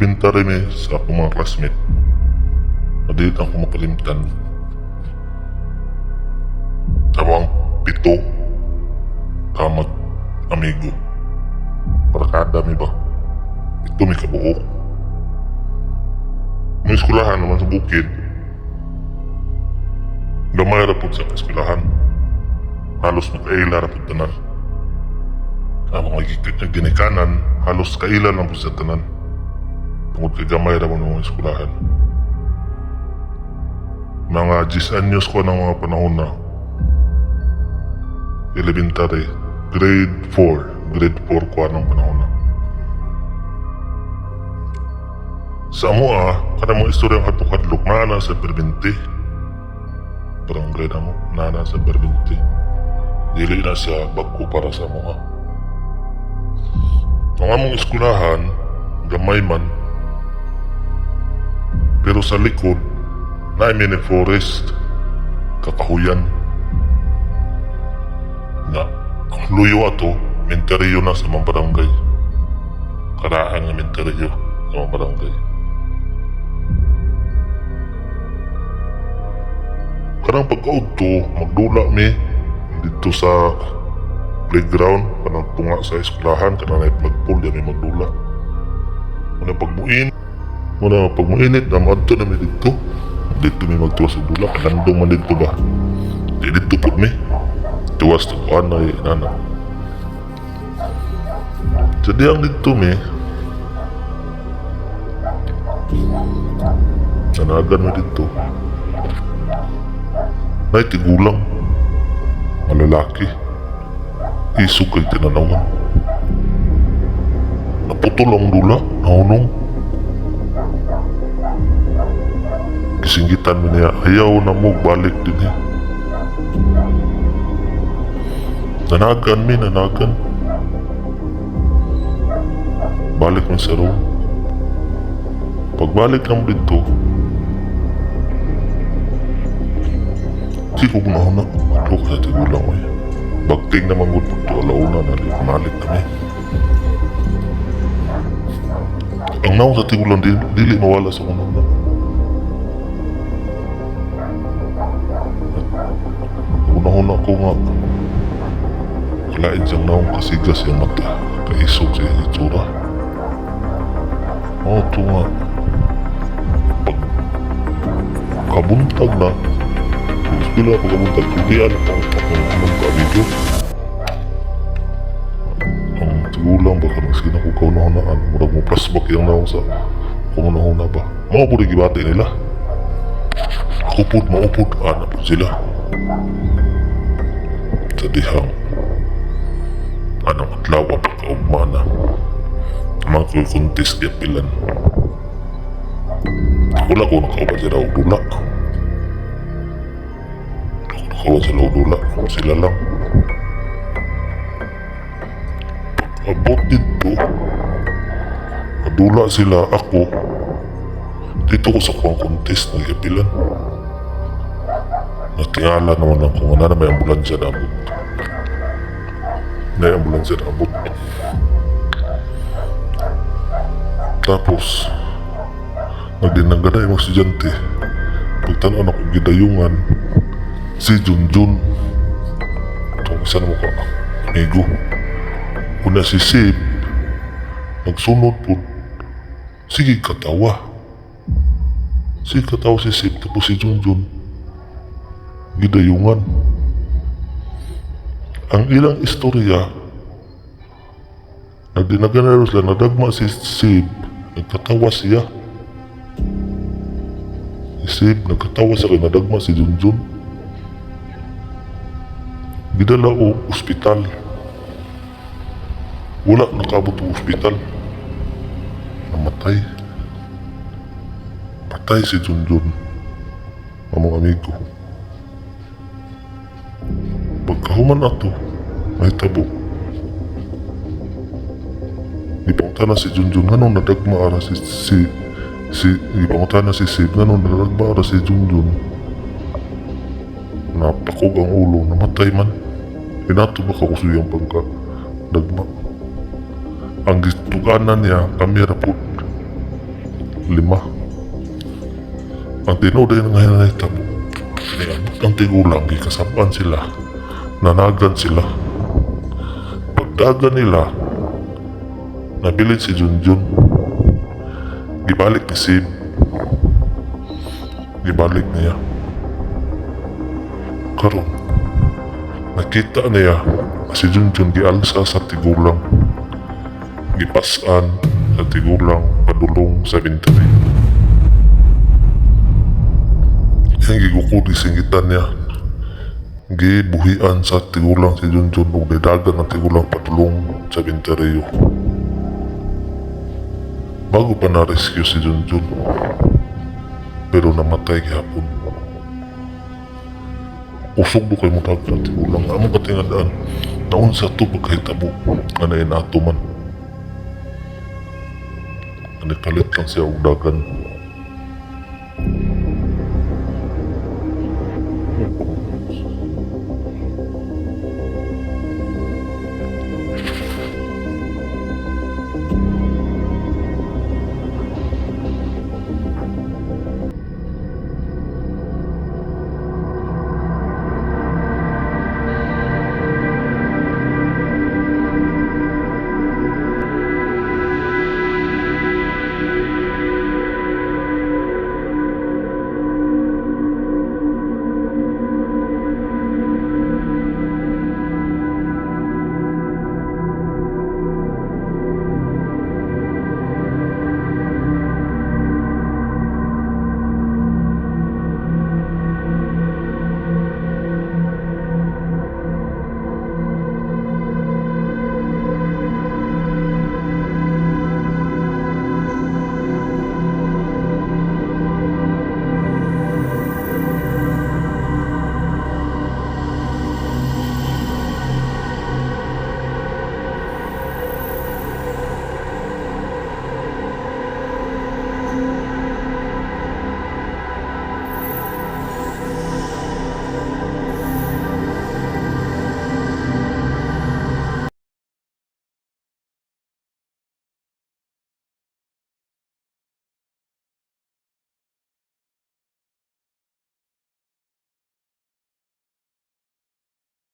elementary ni sa akong mga classmate. Madilit ako makalimtan. Tawang pito. Kamag amigo. Barkada mi ba? Ito may kabuok. May eskwelahan naman sa bukid. Gamay ra pud sa eskwelahan. Halos makaila ra pud tanan. Ang mga ginikanan, halos kaila lang po sa tanan. Tungod kay gamay ra mo ng mga eskwelahan. Mga 10 anyos ko ng mga panahon na elementary, grade 4, grade 4 ko anong panahon na. Sa mo ah, kada mo istoryang hadlok-hadlok, nana sa perbinte. Parang grade mo, nana sa perbinte. Dili na siya bagko para sa mo ah. Ang among eskulahan, gamay man. Pero sa likod, na mini forest, kakahuyan. Na, ang luyo ato, menteriyo na sa mga barangay. Karaan nga menteriyo sa mga barangay. Karang pagkaudto, magdula mi dito sa playground kanang tunga sa eskwelahan kanang nay flagpole yan may magdula muna pagmuin muna pagmuinit na madto na mi dito. Dito mi magtuwa sa dula kanandong man dito ba? Di dito po mi. Tuwas to kuan na inana jadi ang dito mi. Nanagan mi dito. Nay tigulang. Malalaki. Isog kay tinanawan. Naputol ang dula, naunong. Kisinggitan mo niya, ayaw na mo balik din eh. Nanagan mi, nanagan. Balik mo sa room. Pagbalik naman dito, di ko na Ano kaya tigulang mo eh. Bagting naman gud to alauna na di malik kami. Ang naong sa tigulang dili mawala sa unang nga. Kalain siyang naong kasigas yung mata. Kaisog sa iyang itsura. Oo, ito nga. Pag Kabuntag na Bila pagkabuntag Kudian ang akong kabidyo Ang tigulang baka Maski na ko kaunahunaan Murag mo plasbak yung naong sa Kaunahuna ba? Mga po gibati nila. Ako po maupod Anak po sila Sa dihang Anong adlaw pagkaugmana Mga kukuntis Giapilan Wala ko nakauban sila og dula Nakauban sila og dula Sila lang. Abot dito Kadula sila ako. Dito ko sa kuwang contest ng Natingala naman ako nga na may ambulansya na abot May ambulansya na abot Tapos Nagdinangganay mga estudyante Pagtanaw na ko gidayungan Si Junjun. Itong isa na mo ka Amigo. Una si Sib Nagsunod po. Sige katawa. Sige katawa si Sib Tapos si Junjun Gidayungan Ang ilang istorya Nagdinagana sila Nadagma si Sib Nagkatawa siya Isip, nagkatawa sa kay nadagma si Junjun. Gidala o ospital. Wala nakabot o ospital. Namatay. Patay si Junjun. Among amigo. Pagkahuman ato, may tabo. Ipangta na si Junjun, anong nadagma ara si, si si ipangutan na si Sid nga nung nalagbara si Junjun napakog ang ulo namatay man hinato ba kakusuyang pagka dagma ang gituganan niya kamera po lima. Ang tinuod ay ngayon na itabo. Niabot ang tigulang, gikasapan sila. Nanagan sila. Pagdagan nila, nabilid si Junjun. Gibalik ni Sid. Gibalik niya. Karon, nakita niya si Junjun gialsa sa tigulang. Gipasan sa tigulang padulong sa bintana. Yang gigukuli singitan niya. Gibuhian sa tigulang si Junjun ug nidagan ang tigulang padulong sa binteriyo. Bago pa na-rescue si Junjun. Pero namatay gihapon. Usog do kay mo dagan tigulang. Amo katingadaan. Naun sa to pagkahitabo. Ano yun ato man. Nagpalit lang siya og dagan.